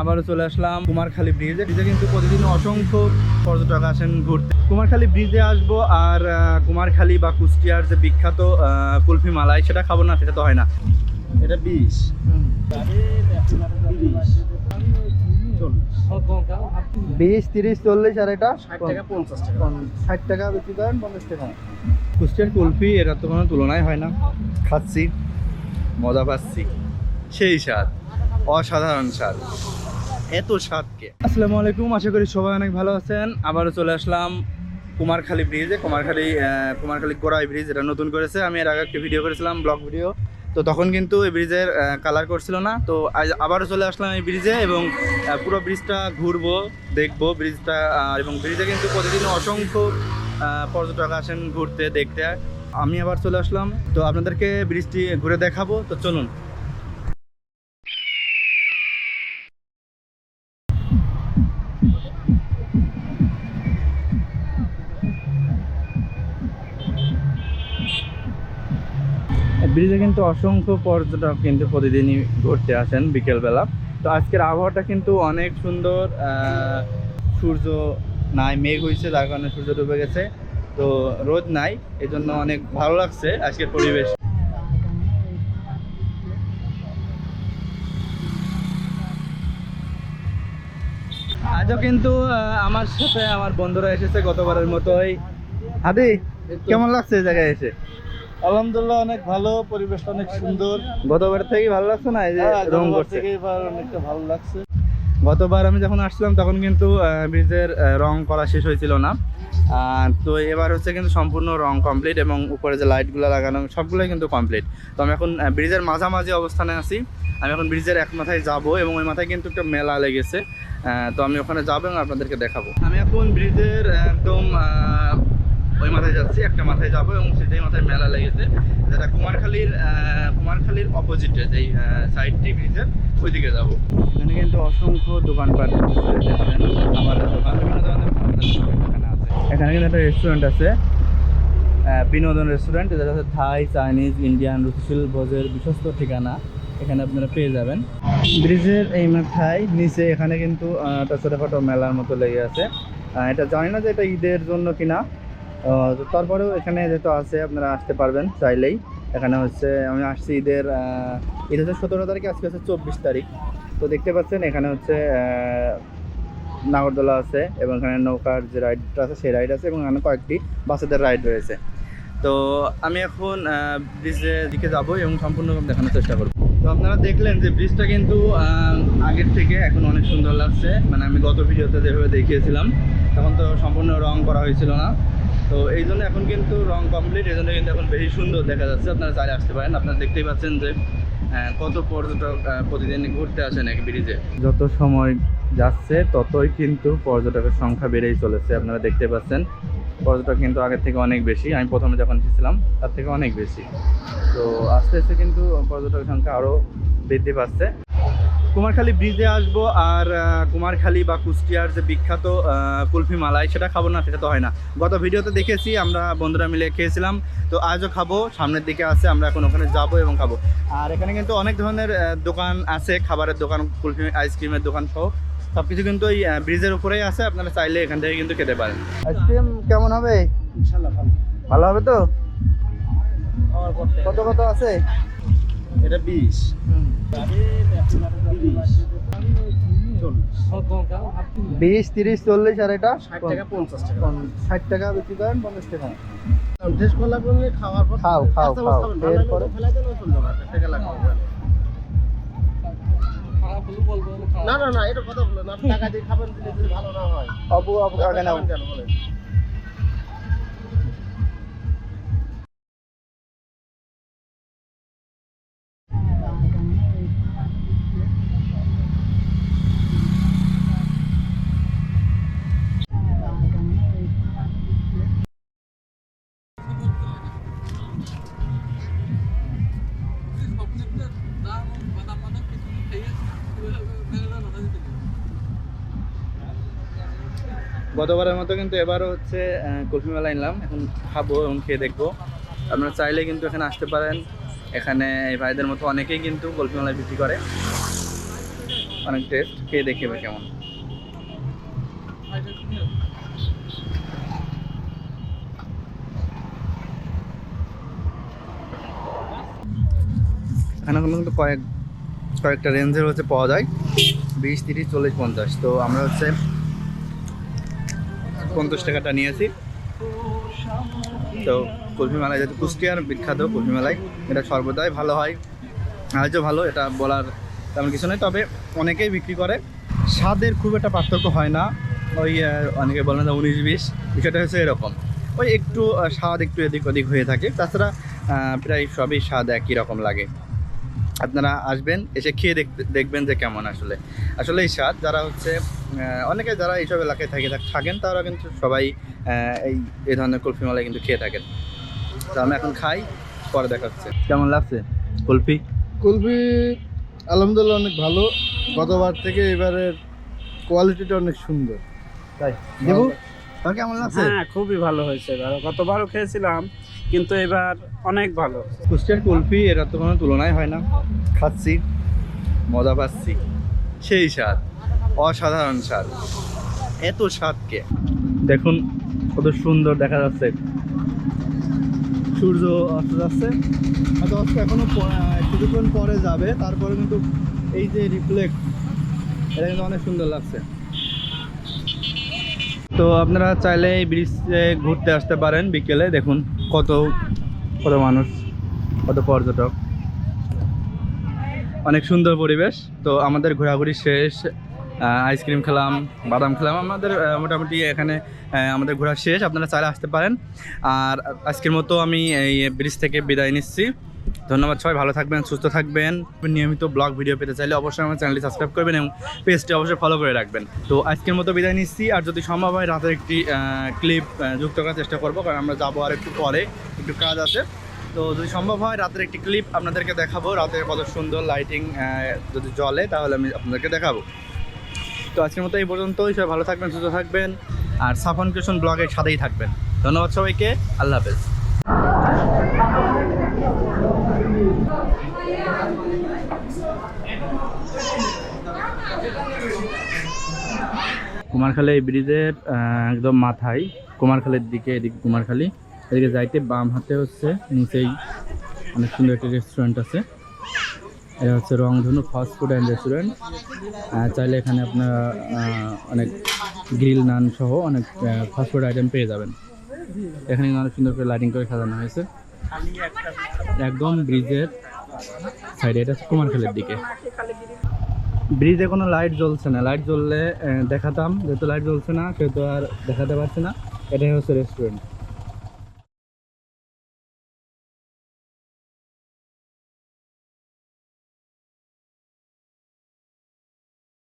আবারও চলে আসলাম কুমারখালী ব্রিজে ব্রিজে কিন্তু প্রতিদিন অসংখ্য পর্যটক আসেন ঘুরতে। কুমারখালী ব্রিজে আসব আর কুমারখালী বা কুষ্টিয়ার যে বিখ্যাত কুলফি মালাই সেটা খাব না সেটা তো হয় না। এটা বিষ। বিশ তিরিশ চল্লিশ আর এটা ষাট টাকা পঞ্চাশ টাকা। ষাট টাকা করেন পঞ্চাশ টাকা। কুষ্টিয়ার কুলফি এটা তো কোনো তুলনায় হয় না। খাচ্ছি মজা পাচ্ছি। সেই স্বাদ অসাধারণ স্বাদ। এত স্বাদকে। আসসালামু আলাইকুম, আশা করি সবাই অনেক ভালো আছেন। আবারও চলে আসলাম কুমারখালী ব্রিজে, কুমারখালী কুমারখালী গোড়াই ব্রিজ এটা নতুন করেছে। আমি এর আগে একটা ভিডিও করেছিলাম ব্লগ ভিডিও তো তখন কিন্তু এই ব্রিজের কালার করছিল না। তো আবারও চলে আসলাম এই ব্রিজে এবং পুরো ব্রিজটা ঘুরবো, দেখব ব্রিজটা এবং ব্রিজে কিন্তু প্রতিদিন অসংখ্য পর্যটক আসেন ঘুরতে, দেখতে। আমি আবার চলে আসলাম। তো আপনাদেরকে ব্রিজটি ঘুরে দেখাবো। তো চলুন। ব্রিজে কিন্তু অসংখ্য পর্যটক কিন্তু প্রতিদিনই ঘুরতে আসেন বিকেলবেলা। তো আজকের আবহাওয়াটা কিন্তু অনেক সুন্দর সূর্য নাই, মেঘ হয়েছে, যার কারণে সূর্য ডুবে গেছে। তো রোদ নাই এই জন্য অনেক ভালো লাগছে আজকের পরিবেশ। আজও কিন্তু আমার সাথে আমার বন্ধুরা এসেছে গতবারের মতোই। হাদি কেমন লাগছে এই জায়গায় এসে? আলহামদুলিল্লাহ অনেক ভালো পরিবেশ অনেক সুন্দর। গতবার থেকে ভালো লাগছে না? এই যে হ্যাঁ, রং করছে। অনেকটা ভালো লাগছে। গতবার আমি যখন আসছিলাম তখন কিন্তু ব্রিজের রং করা শেষ হয়েছিল না। তো এবার হচ্ছে কিন্তু সম্পূর্ণ রং কমপ্লিট এবং উপরে যে লাইটগুলো লাগানো সবগুলোই কিন্তু কমপ্লিট তো আমি এখন ব্রিজের মাঝামাঝি অবস্থানে আছি। আমি এখন ব্রিজের এক মাথায় যাব এবং ওই মাথায় কিন্তু একটা মেলা লেগেছে। তো আমি ওখানে যাব এবং আপনাদেরকে দেখাবো। আমি এখন ব্রিজের একদম ওই মাথায় যাচ্ছি একটা মাথায় যাব এবং সেটাই মাথায় মেলা লেগেছে। যেটা কুমারখালীর কুমারখালীর অপোজিটে যেই সাইডটি ব্রিজের ওইদিকে যাব। এখানে কিন্তু অসংখ্য দোকানপাট খাবারের দোকান। বিভিন্ন ধরনের এখানে আছে। এখানে কিন্তু একটা রেস্টুরেন্ট আছে বিনোদন রেস্টুরেন্ট যেটা আছে থাই চাইনিজ ইন্ডিয়ান রুচিশীল ভোজের বিশ্বস্ত ঠিকানা। এখানে আপনারা পেয়ে যাবেন। ব্রিজের এই মাথায় নিচে এখানে কিন্তু একটা ছোটোখাটো মেলার মতো লেগে আছে। এটা জানি না যে এটা ঈদের জন্য কিনা। তো তারপরেও এখানে যেহেতু আছে, আপনারা আসতে পারবেন চাইলেই। এখানে হচ্ছে, আমি আসছি ঈদের ঈদ হচ্ছে সতেরো তারিখ, আজকে হচ্ছে চব্বিশ তারিখ। তো দেখতে পাচ্ছেন, এখানে হচ্ছে নাগরদোলা আছে এবং এখানে নৌকার যে রাইডটা আছে, সেই রাইড আছে এবং এখানে কয়েকটি বাচ্চাদের রাইড রয়েছে। তো আমি এখন ব্রিজের দিকে যাব এবং সম্পূর্ণ দেখানোর চেষ্টা করব। তো আপনারা দেখলেন যে ব্রিজটা কিন্তু আগের থেকে এখন অনেক সুন্দর লাগছে। মানে আমি গত ভিডিওতে যেভাবে দেখিয়েছিলাম, তখন তো সম্পূর্ণ রং করা হয়েছিল না। তো এই জন্য এখন কিন্তু রং কমপ্লিট এই জন্য কিন্তু এখন বেশি সুন্দর দেখা যাচ্ছে। আপনারা চাইলে আসতে পারেন। আপনারা দেখতেই পাচ্ছেন যে কত পর্যটক প্রতিদিন ঘুরতে আসেন এক ব্রিজে। যত সময় যাচ্ছে, ততই কিন্তু পর্যটকের সংখ্যা বেড়েই চলেছে, আপনারা দেখতে পাচ্ছেন। পর্যটক কিন্তু আগের থেকে অনেক বেশি। আমি প্রথমে যখন এসেছিলাম, তার থেকে অনেক বেশি। তো আস্তে আস্তে কিন্তু পর্যটকের সংখ্যা আরও বৃদ্ধি পাচ্ছে। কুমারখালী ব্রিজে আসব আর কুমারখালী বা কুষ্টিয়ার যে বিখ্যাত কুলফি মালাই সেটা খাব না সেটা তো হয় না। গত ভিডিওতে দেখেছি আমরা বন্ধুরা মিলে খেয়েছিলাম তো আজও খাব সামনের দিকে আছে আমরা এখন ওখানে যাব এবং খাব। আর এখানে কিন্তু অনেক ধরনের দোকান আছে খাবারের দোকান কুলফি আইসক্রিমের দোকান সহ। সব কিছু কিন্তু এই ব্রিজের উপরেই আছে আপনারা চাইলে এখান থেকে কিন্তু খেতে পারেন। আইসক্রিম কেমন হবে? ইনশাল্লাহ ভালো। ভালো হবে তো। কত কত আছে? এটা বিশ বিশ তিরিশ চল্লিশ আর এটা ষাট টাকা পঞ্চাশ টাকা ষাট টাকা বেশি করেন পঞ্চাশ টাকা খাওয়ার পর খাও, খাও, খাও। এরপরে? না, টাকা লাগবে না। না না না এটা কথা বললেন আপনি টাকা দিয়ে খাবেন ভালো না হয় অবু কাকে খাবেন গতবারের মতো কিন্তু এবারও হচ্ছে কুলফি মেলা নিলাম এখন খাব এবং খেয়ে দেখব। আপনারা চাইলে কিন্তু এখানে আসতে পারেন। এখানে এই ভাইদের মতো অনেকেই কিন্তু কুলফি মেলায় বিক্রি করে। অনেক টেস্ট খেয়ে দেখি এবার কেমন। এখানে কিন্তু কয়েক, কয়েকটা রেঞ্জের হচ্ছে পাওয়া যায়। বিশ, তিরিশ, চল্লিশ, পঞ্চাশ। তো আমরা হচ্ছে পঞ্চাশ টাকাটা নিয়েছি। তো কুলফি মেলায় যেহেতু কুষ্টিয়ার বিখ্যাত কুলফি মেলায় এটা সর্বদাই ভালো হয়। আজও ভালো, এটা বলার তেমন কিছু নেই, তবে অনেকেই বিক্রি করে। স্বাদের খুব একটা পার্থক্য হয় না। ওই অনেকে বলেন যে উনিশ বিশ, বিষয়টা হচ্ছে এরকম। ওই একটু স্বাদ একটু এদিক ওদিক হয়ে থাকে। তাছাড়া প্রায় সবই স্বাদ একই রকম লাগে। আপনারা আসবেন এসে খেয়ে দেখবেন যে কেমন আসলে। আসলে এই স্বাদ যারা হচ্ছে অনেকে যারা এইসব এলাকায় থাকে থাকেন তারা কিন্তু সবাই এই এই ধরনের কুলফি মালাই কিন্তু খেয়ে থাকেন। তো আমি এখন খাই পরে দেখাচ্ছে কেমন লাগছে কুলফি? কুলফি আলহামদুলিল্লাহ অনেক ভালো। গতবার থেকে এবারের কোয়ালিটিটা অনেক সুন্দর। তাই? দেবু? কেমন লাগছে? হ্যাঁ খুবই ভালো হয়েছে। গতবারও খেয়েছিলাম। কিন্তু এবার অনেক ভালো। কুষ্টিয়ার কুলফি এরা তো কোনো তুলনায় হয় না। খাচ্ছি মজা পাচ্ছি। সেই স্বাদ অসাধারণ স্বাদ। এত স্বাদকে দেখুন কত সুন্দর দেখা যাচ্ছে। সূর্য অস্ত যাচ্ছে। হয়তো অস্ত এখনও কিছুক্ষণ পরে যাবে তারপরে কিন্তু এই যে রিফ্লেক্ট এটা কিন্তু অনেক সুন্দর লাগছে। তো আপনারা চাইলে এই ব্রিজে ঘুরতে আসতে পারেন বিকেলে দেখুন। কত কত মানুষ, কত পর্যটক। অনেক সুন্দর পরিবেশ। তো আমাদের ঘোরাঘুরি শেষ আইসক্রিম খেলাম, বাদাম খেলাম। আমাদের মোটামুটি এখানে আমাদের ঘোরা শেষ। আপনারা চাইলে আসতে পারেন। আর আজকের মতো আমি এই ব্রিজ থেকে বিদায় নিচ্ছি। ধন্যবাদ সবাই, ভালো থাকবেন, সুস্থ থাকবেন। নিয়মিত ব্লগ, ভিডিও পেতে চাইলে অবশ্যই আমার চ্যানেলটি সাবস্ক্রাইব করবেন এবং পেজটি অবশ্যই ফলো করে রাখবেন। তো আজকের মতো বিদায় নিচ্ছি, আর যদি সম্ভব হয় রাতের একটি ক্লিপ যুক্ত করার চেষ্টা করব, কারণ আমরা যাব আর একটু পরে, একটু কাজ আছে। তো যদি সম্ভব হয় রাতের একটি ক্লিপ আপনাদেরকে দেখাবো রাতের কত সুন্দর লাইটিং যদি জ্বলে, তাহলে আমি আপনাদেরকে দেখাবো। তো আজকের মতো এই পর্যন্তই, সবাই ভালো থাকবেন, সুস্থ থাকবেন, আর সাফন কৃষ্ণ ব্লগের সাথেই থাকবেন। ধন্যবাদ সবাইকে, আল্লাহ হাফেজ। কুমারখালী এই ব্রিজের একদম মাথায়, কুমারখালীর দিকে, এদিকে কুমারখালী। এদিকে যাইতে বাম হাতে হচ্ছে নিচেই অনেক সুন্দর একটি রেস্টুরেন্ট আছে। এটা হচ্ছে রংধনু ফাস্ট ফুড অ্যান্ড রেস্টুরেন্ট চাইলে এখানে আপনারা অনেক গ্রিল নান সহ অনেক ফাস্ট ফুড আইটেম পেয়ে যাবেন। এখানে অনেক সুন্দর করে লাইটিং করে সাজানো হয়েছে। একদম ব্রিজের সাইডে এটা হচ্ছে কুমারখালীর দিকে। ব্রিজে কোনো লাইট জ্বলছে না। লাইট জ্বললে দেখাতাম, যেহেতু লাইট জ্বলছে না, সেহেতু আর দেখাতে পারছি না। এটাই হচ্ছে রেস্টুরেন্ট